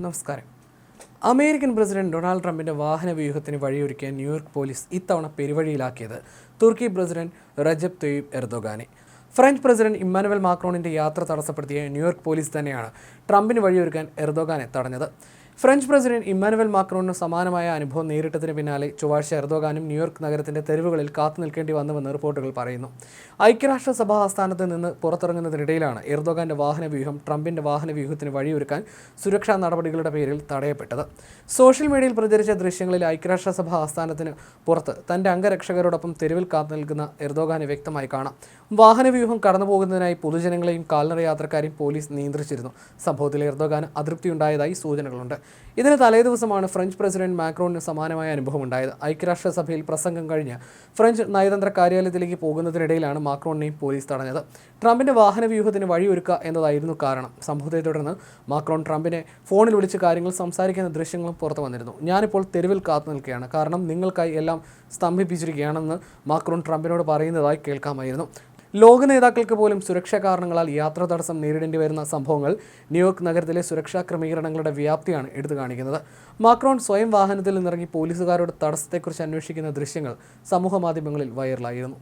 നമസ്കാരം. American president Donald ട്രംപിന്റെ വാഹന വ്യൂഹത്തിന് വഴിയൊരുക്കിയ ന്യൂയോർക്ക് പോലീസ് ഇത്തവണ പെരുവഴിയിലാക്കിയത് തുർക്കി പ്രസിഡന്റ് റജബ് തൊയ്ബ് എർദോഗാനെ. ഫ്രഞ്ച് പ്രസിഡന്റ് ഇമ്മാനുവൽ മാക്രോണിന്റെ യാത്ര തടസ്സപ്പെടുത്തിയ ന്യൂയോർക്ക് പോലീസ് തന്നെയാണ് ട്രംപിന് വഴിയൊരുക്കാൻ എർദോഗാനെ തടഞ്ഞത്. ഫ്രഞ്ച് പ്രസിഡന്റ് ഇമ്മാനുവൽ മാക്രോണിന് സമാനമായ അനുഭവം നേരിട്ടതിന് പിന്നാലെ ചൊവ്വാഴ്ച എർദോഗാനും ന്യൂയോർക്ക് നഗരത്തിന്റെ തെരുവുകളിൽ കാത്തു നിൽക്കേണ്ടി വന്നുവെന്ന് റിപ്പോർട്ടുകൾ പറയുന്നു. ഐക്യരാഷ്ട്രസഭാ ആസ്ഥാനത്ത് നിന്ന് പുറത്തിറങ്ങുന്നതിനിടയിലാണ് എർദോഗാന്റെ വാഹനവ്യൂഹം ട്രംപിന്റെ വാഹനവ്യൂഹത്തിന് വഴിയൊരുക്കാൻ സുരക്ഷാ നടപടികളുടെ പേരിൽ തടയപ്പെട്ടത്. സോഷ്യൽ മീഡിയയിൽ പ്രചരിച്ച ദൃശ്യങ്ങളിൽ ഐക്യരാഷ്ട്രസഭാ ആസ്ഥാനത്തിന് പുറത്ത് തന്റെ അംഗരക്ഷകരോടൊപ്പം തെരുവിൽ കാത്തു നിൽക്കുന്ന എർദോഗാനെ വ്യക്തമായി കാണാം. വാഹനവ്യൂഹം കടന്നുപോകുന്നതിനായി പൊതുജനങ്ങളെയും കാൽനട യാത്രക്കാരെയും പോലീസ് നിയന്ത്രിച്ചിരുന്നു. സംഭവത്തിൽ എർദോഗാന് അതൃപ്തിയുണ്ടായതായി സൂചനകളുണ്ട്. ഇതിന് തലേദിവസമാണ് ഫ്രഞ്ച് പ്രസിഡന്റ് മാക്രോണിന് സമാനമായ അനുഭവം ഉണ്ടായത് ഐക്യരാഷ്ട്രസഭയിൽ പ്രസംഗം കഴിഞ്ഞ് ഫ്രഞ്ച് നയതന്ത്ര കാര്യാലയത്തിലേക്ക് പോകുന്നതിനിടയിലാണ് മാക്രോണിനെയും പോലീസ് തടഞ്ഞത്. ട്രംപിന്റെ വാഹനവ്യൂഹത്തിന് വഴിയൊരുക്കുക എന്നതായിരുന്നു കാരണം. സംഭവത്തെ തുടർന്ന് മാക്രോൺ ട്രംപിനെ ഫോണിൽ വിളിച്ച് കാര്യങ്ങൾ സംസാരിക്കുന്ന ദൃശ്യങ്ങളും പുറത്തു വന്നിരുന്നു. ഞാനിപ്പോൾ തെരുവിൽ കാത്തു നിൽക്കുകയാണ്. കാരണം നിങ്ങൾക്കായി എല്ലാം സ്തംഭിപ്പിച്ചിരിക്കുകയാണെന്ന് മാക്രോൺ ട്രംപിനോട് പറയുന്നതായി കേൾക്കാമായിരുന്നു. ലോക നേതാക്കൾക്ക് പോലും സുരക്ഷാ കാരണങ്ങളാൽ യാത്ര തടസ്സം നേരിടേണ്ടി വരുന്ന സംഭവങ്ങൾ ന്യൂയോർക്ക് നഗരത്തിലെ സുരക്ഷാ ക്രമീകരണങ്ങളുടെ വ്യാപ്തിയാണ് എടുത്തു കാണിക്കുന്നത്. മാക്രോൺ സ്വയം വാഹനത്തിൽ നിന്നിറങ്ങി പോലീസുകാരുടെ തടസ്സത്തെക്കുറിച്ച് അന്വേഷിക്കുന്ന ദൃശ്യങ്ങൾ സമൂഹ മാധ്യമങ്ങളിൽ വൈറലായിരുന്നു.